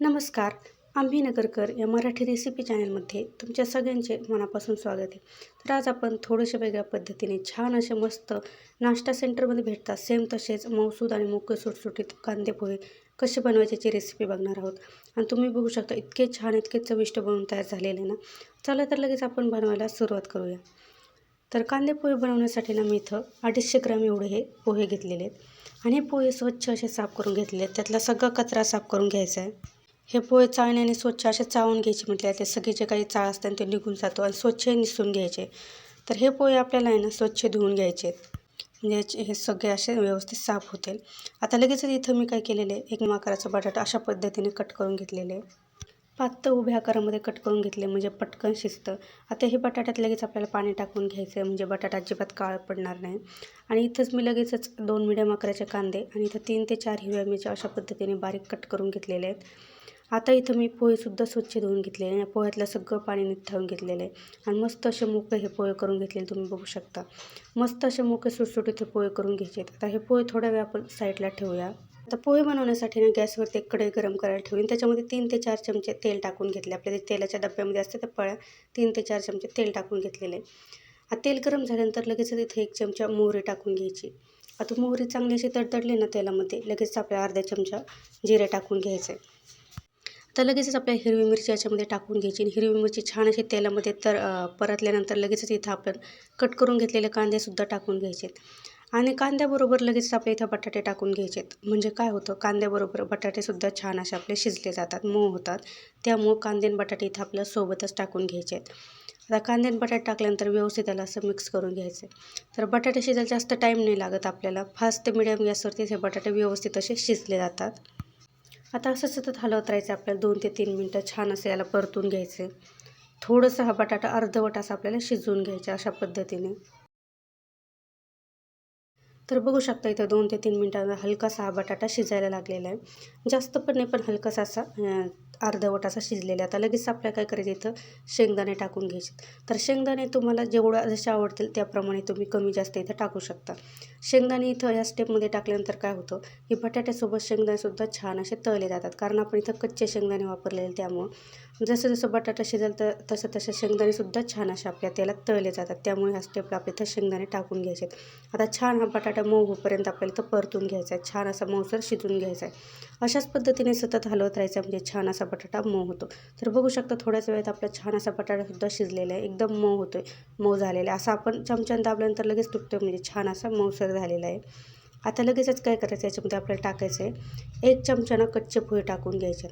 नमस्कार आम्ही नगरकर या मराठी रेसिपी चॅनलमध्ये तुमच्या सगळ्यांचे मनापासून स्वागत आहे. तर आज आपण थोडेसे वेगळ्या पद्धतीने छान असे मस्त नाश्ता सेंटरमध्ये भेटतात. सेम तसेच मौसूद आणि मोकळे सुटसुटीत कांदे पोहे कसे बनवायच्याची रेसिपी बघणार आहोत. आणि तुम्ही बघू शकता इतके छान इतके चविष्ट बनवून तयार झालेले ना. चला तर लगेच आपण बनवायला सुरुवात करूया. तर कांदे पोहे बनवण्यासाठी ना मी इथं अडीचशे ग्राम एवढे हे पोहे घेतलेले आहेत. आणि पोहे स्वच्छ असे साफ करून घेतले आहेत. त्यातला सगळा कचरा साफ करून घ्यायचा आहे. हे पोहे चाळण्याने स्वच्छ असे चावून घ्यायचे म्हटले ते सगळे जे काही चाळ असतात ते निघून जातो आणि स्वच्छ निसून घ्यायचे. तर हे पोहे आपल्याला आहे ना स्वच्छ धुवून घ्यायचे. म्हणजे हे सगळे असे व्यवस्थित साफ होतील. आता लगेच इथं मी काय केलेले एक माकाराचा बटाटा अशा पद्धतीने कट करून घेतलेले पातळ उभ्या आकारामध्ये कट करून घेतले म्हणजे पटकन शिजतं. आता हे बटाट्यात लगेच आपल्याला पाणी टाकून घ्यायचं आहे म्हणजे बटाटा अजिबात काळ पडणार नाही. आणि इथंच मी लगेचच दोन मिडियम आकाराचे कांदे आणि इथं तीन ते चार हिरव्या मिरच्या अशा पद्धतीने बारीक कट करून घेतलेले आहेत. आता इथं मी पोहेसुद्धा स्वच्छ धुवून घेतलेले आहे पोह्यातलं सगळं पाणी निथळून घेतलेलं आहे. आणि मस्त असे मोकळे हे पोहे करून घेतलेले तुम्ही बघू शकता. मस्त असे मोकळे सुटसुटीत हे पोहे करून घ्यायचे आता हे पोहे थोड्या वेळ आपण साईडला ठेवूया. आता पोहे बनवण्यासाठी ना गॅसवरती एक कढई गरम करायला ठेवून त्याच्यामध्ये तीन ते चार चमचे तेल टाकून घेतले. आपल्या ते तेलाच्या डब्यामध्ये असते त्या पळ्या तीन ते चार चमचे तेल टाकून घेतलेले आता तेल गरम झाल्यानंतर लगेच इथे एक चमचा मोहरी टाकून घ्यायची. आता मोहरी चांगली अशी तडतडली ना तेलामध्ये लगेच आपल्या अर्ध्या चमचा जिरे टाकून घ्यायचे. तर लगेचच आपल्या हिरवी मिरची याच्यामध्ये टाकून घ्यायची आणि हिरवी मिरची छान अशी तेलामध्ये तर परतल्यानंतर लगेचच इथं आपण कट करून घेतलेले कांदेसुद्धा टाकून घ्यायचे आणि कांद्याबरोबर लगेच आपल्या इथं बटाटे टाकून घ्यायचेत. म्हणजे काय होतं? कांद्याबरोबर बटाटेसुद्धा छान असे आपले शिजले जातात मऊ होतात. त्यामुळं कांदे आणि बटाटे इथं आपल्या सोबतच टाकून घ्यायचे आहेत आता कांदे आणि बटाटे टाकल्यानंतर व्यवस्थित त्याला असं मिक्स करून घ्यायचे. तर बटाटे शिजायला जास्त टाईम नाही लागत आपल्याला. फास्ट ते मिडियम गॅसवरती हे बटाटे व्यवस्थित असे शिजले जातात. आता असं सतत हलवत राहायचं आपल्याला दोन ते तीन मिनटं छान असं याला परतून घ्यायचं. थोडंसं हा बटाटा अर्धवट असं आपल्याला शिजवून घ्यायचं अशा पद्धतीने. तर बघू शकता इथं दोन ते तीन मिनटांना हलकासा हा बटाटा शिजायला लागलेला आहे. जास्त पण नाही पण हलकासा असा अर्धवट असा शिजलेला आता लगेच आपल्याला काय करायचं इथं? शेंगदाणे टाकून घ्यायचे. तर शेंगदाणे तुम्हाला जेवढं जसे आवडतील त्याप्रमाणे तुम्ही कमी जास्त इथं टाकू शकता. शेंगदाणे इथं या स्टेपमध्ये टाकल्यानंतर काय होतं? की बटाट्यासोबत शेंगदाणेसुद्धा छान असे तळले जातात. कारण आपण इथं कच्चे शेंगदाणे वापरलेले त्यामुळं. जसं जसं बटाटा शिजेल तर तसं तसं शेंगदाणेसुद्धा छान असे आपल्या त्याला तळले जातात. त्यामुळे ह्या स्टेपला आपल्या इथं शेंगदाणे टाकून घ्यायचे. आता छान हा बटाटा मऊ होईपर्यंत आपल्याला इथं परतून घ्यायचा आहे. छान असा मऊसर शिजून घ्यायचा आहे. अशाच पद्धतीने सतत हलवत राहायचं म्हणजे छान असा बटाटा मऊ होतो. तर बघू शकता थोड्याच वेळात आपला छान असा बटाटासुद्धा शिजलेला आहे. एकदम मऊ होतो आहे मऊ झालेला आहे. असा आपण चमच्यानं दाबल्यानंतर लगेच तुटतो म्हणजे छान असा मऊसर झालेला आहे. आता लगेचच काय करायचं? याच्यामध्ये आपल्याला टाकायचं आहे. एक चमच्यानं कच्चे पोहे टाकून घ्यायचे.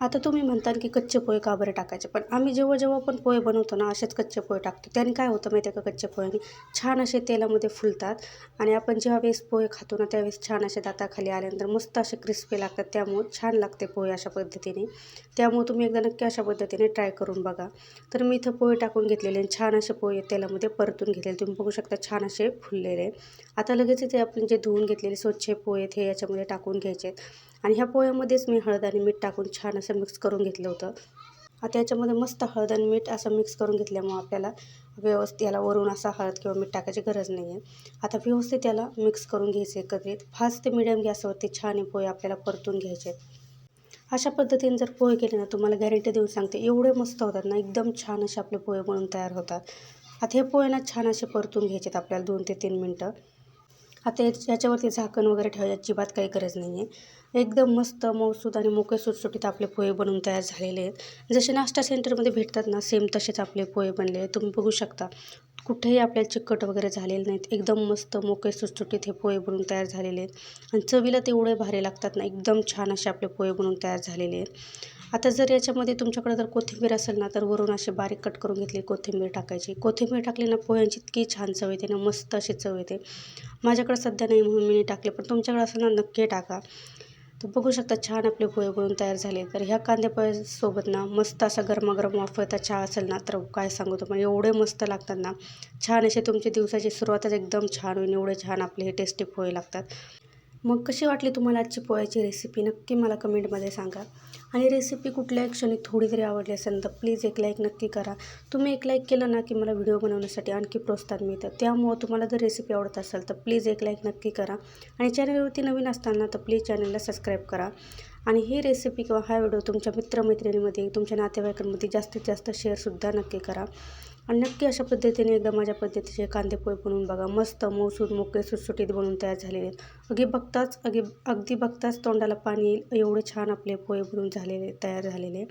आता तुम्ही म्हणता की कच्चे पोहे का बरं टाकायचे? पण आम्ही जेव्हा जेव्हा पण पोहे बनवतो ना असेच कच्चे पोहे टाकतो. त्याने काय होतं माहिती आहे का कच्चे पोह्याने छान असे तेलामध्ये फुलतात आणि आपण जेव्हा वेळेस पोहे खातो ना त्यावेळेस छान असे दाताखाली आल्यानंतर मस्त असे क्रिस्पी लागतात. त्यामुळं छान लागते पोहे अशा पद्धतीने. त्यामुळे तुम्ही एकदा नक्की अशा पद्धतीने ट्राय करून बघा. तर मी इथं पोहे टाकून घेतलेले आणि छान असे पोहे तेलामध्ये परतून घेतलेले. तुम्ही बघू शकता छान असे फुललेले. आता लगेच ते आपण जे धुवून घेतलेले स्वच्छ पोहे हे याच्यामध्ये टाकून घ्यायचे आहेत आणि ह्या पोह्यामध्येच मी हळद आणि मीठ टाकून छान असं मिक्स करून घेतलं होतं. आता याच्यामध्ये मस्त हळद आणि मीठ असं मिक्स करून घेतल्यामुळं आपल्याला व्यवस्थित याला वरून असा हळद किंवा मीठ टाकायची गरज नाही आहे आता व्यवस्थित याला मिक्स करून घ्यायचं एकत्रित. फास्ट ते मिडियम गॅसवरती छान हे पोहे आपल्याला परतून घ्यायचे. अशा पद्धतीने जर पोहे केले ना तुम्हाला गॅरंटी देऊन सांगते एवढे मस्त होतात ना एकदम छान असे आपले पोहे बनून तयार होतात. आता हे पोहे ना छान असे परतून घ्यायचे आपल्याला दोन ते तीन मिनटं. आता याच्यावरती झाकण वगैरे ठेवायची अजिबात काही गरज नाही आहे एकदम मस्त मौसूद आणि मोकळे सुटसुटीत आपले पोहे बनवून तयार झालेले आहेत. जसे नाश्ता सेंटरमध्ये भेटतात ना सेम तसेच आपले पोहे बनले तुम्ही बघू शकता कुठेही आपल्याला चिकट वगैरे झालेले नाहीत. एकदम मस्त मोकळे सुटसुटीत हे पोहे बनवून तयार झालेले आहेत. आणि चवीला ते एवढे भारी लागतात ना एकदम छान असे आपले पोहे बनवून तयार झालेले आहेत. आता जर याच्यामध्ये तुमच्याकडे जर कोथिंबीर असेल ना तर वरून असे बारीक कट करून घेतली कोथिंबीर टाकायची. कोथिंबीर टाकली ना पोह्यांची इतकी छान चव येते ना मस्त अशी चव येते. माझ्याकडे सध्या नाही म्हणून मी टाकले पण तुमच्याकडे असेल ना नक्की टाका. तर बघू शकता छान आपले पोहे बनून तयार झाले. तर ह्या कांद्या पोह्यासोबत ना मस्त असा गरमागरम वाफवता चहा असेल ना तर काय सांगू तुम्हाला एवढे मस्त लागतात ना. छान असे तुमची दिवसाची सुरुवातच एकदम छान होईल एवढे छान आपले हे टेस्टी पोहे लागतात. मग कशी वाटली तुम्हाला आजची पोह्याची रेसिपी नक्की मला कमेंटमध्ये सांगा. आणि रेसिपी कुठल्याही क्षणी थोडी जरी आवडली असेल तर प्लीज एक लाईक नक्की करा. तुम्ही एक लाईक केलं ना की मला व्हिडिओ बनवण्यासाठी आणखी प्रोत्साहन मिळतं. त्यामुळं तुम्हाला जर रेसिपी आवडत असेल तर प्लीज एक लाईक नक्की करा. आणि चॅनलवरती नवीन असताना तर प्लीज चॅनलला सबस्क्राईब करा. आणि ही रेसिपी किंवा हा व्हिडिओ तुमच्या मित्रमैत्रिणीमध्ये तुमच्या नातेवाईकांमध्ये जास्तीत जास्त शेअरसुद्धा नक्की करा. आणि नक्की अशा पद्धतीने एकदा माझ्या पद्धतीचे कांदे पोहे बनवून बघा. मस्त मऊसूर मोकळे सुटसुटीत बनवून तयार झालेले आहेत. अगदी बघताच अगदी अगदी बघताच तोंडाला पाणी येईल. एवढे छान आपले पोहे बनवून झालेले तयार झालेले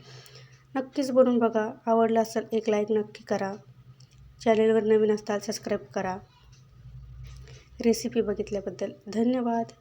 नक्कीच बनवून बघा. आवडलं असेल एक लाईक नक्की करा. चॅनेलवर नवीन असताल सबस्क्राईब करा. रेसिपी बघितल्याबद्दल धन्यवाद.